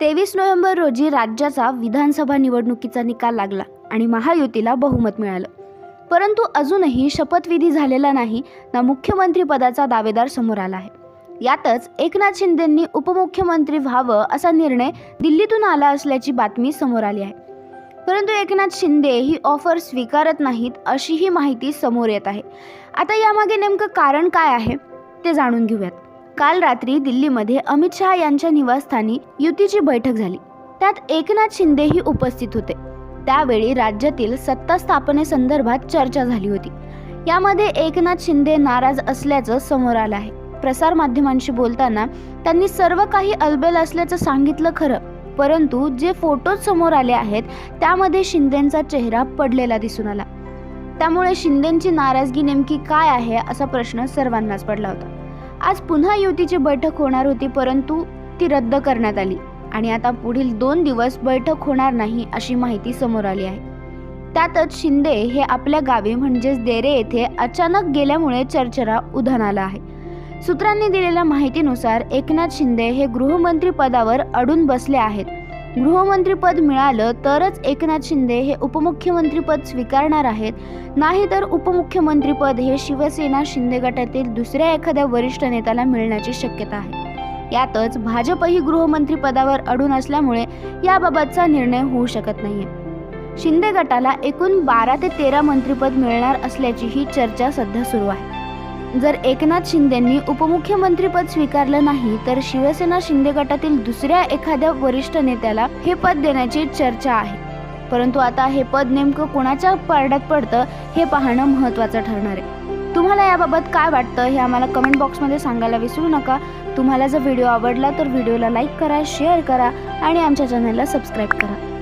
तेवीस नोव्हेंबर रोजी राज्याचा विधानसभा निवडणुकीचा निकाल लागला आणि महायुतीला बहुमत मिळालं. परंतु अजूनही शपथविधी झालेला नाही ना मुख्यमंत्रीपदाचा दावेदार समोर आला आहे. यातच एकनाथ शिंदेंनी उपमुख्यमंत्री व्हावं असा निर्णय दिल्लीतून आला असल्याची बातमी समोर आली आहे. परंतु एकनाथ शिंदे ही ऑफर स्वीकारत नाहीत अशीही माहिती समोर येत आहे. आता यामागे नेमकं कारण काय आहे ते जाणून घेऊयात. काल रात्री दिल्लीमध्ये अमित शहा यांच्या निवासस्थानी युतीची बैठक झाली. त्यात एकनाथ शिंदेही उपस्थित होते. त्यावेळी राज्यातील सत्ता स्थापनेसंदर्भात चर्चा झाली होती. यामध्ये एकनाथ शिंदे नाराज असल्याचं समोर आलं आहे. प्रसार माध्यमांशी बोलताना त्यांनी सर्व काही अलबेल असल्याचं सांगितलं खरं परंतु जे फोटोज समोर आले आहेत त्यामध्ये शिंदेंचा चेहरा पडलेला दिसून आला. त्यामुळे शिंदेंची नाराजगी नेमकी काय आहे असा प्रश्न सर्वांनाच पडला होता. आज पुन्हा युतीची बैठक होणार होती परंतु ती रद्द करण्यात आली. आणि आता पुढील दोन दिवस बैठक होणार नाही अशी माहिती समोर आली आहे. त्यातच शिंदे हे आपल्या गावी म्हणजेच देरे येथे अचानक गेल्यामुळे चर्चेला उधाण आला आहे. सूत्रांनी दिलेल्या माहितीनुसार एकनाथ शिंदे हे गृहमंत्री पदावर अडून बसले आहेत. गृहमंत्रीपद मिळालं तरच एकनाथ शिंदे हे उपमुख्यमंत्रीपद स्वीकारणार आहेत. नाहीतर उपमुख्यमंत्रीपद हे शिवसेना शिंदे गटातील दुसऱ्या एखाद्या वरिष्ठ नेत्याला मिळण्याची शक्यता आहे. यातच भाजपही गृहमंत्रीपदावर अडून असल्यामुळे याबाबतचा निर्णय होऊ शकत नाहीये. शिंदे गटाला एकूण बारा ते तेरा मंत्रीपद मिळणार असल्याची ही चर्चा सध्या सुरू आहे. जर एकनाथ शिंदेंनी उपमुख्यमंत्रीपद स्वीकारलं नाही तर शिवसेना शिंदे गटातील दुसऱ्या एखाद्या वरिष्ठ नेत्याला हे पद देण्याची चर्चा आहे. परंतु आता हे पद नेमकं कोणाच्या पारड्यात पडतं हे पाहणं महत्त्वाचं ठरणार आहे. तुम्हाला याबाबत काय वाटतं हे आम्हाला कमेंट बॉक्समध्ये सांगायला विसरू नका. तुम्हाला जर व्हिडिओ आवडला तर व्हिडिओला लाईक करा शेअर करा आणि आमच्या चॅनलला सबस्क्राईब करा.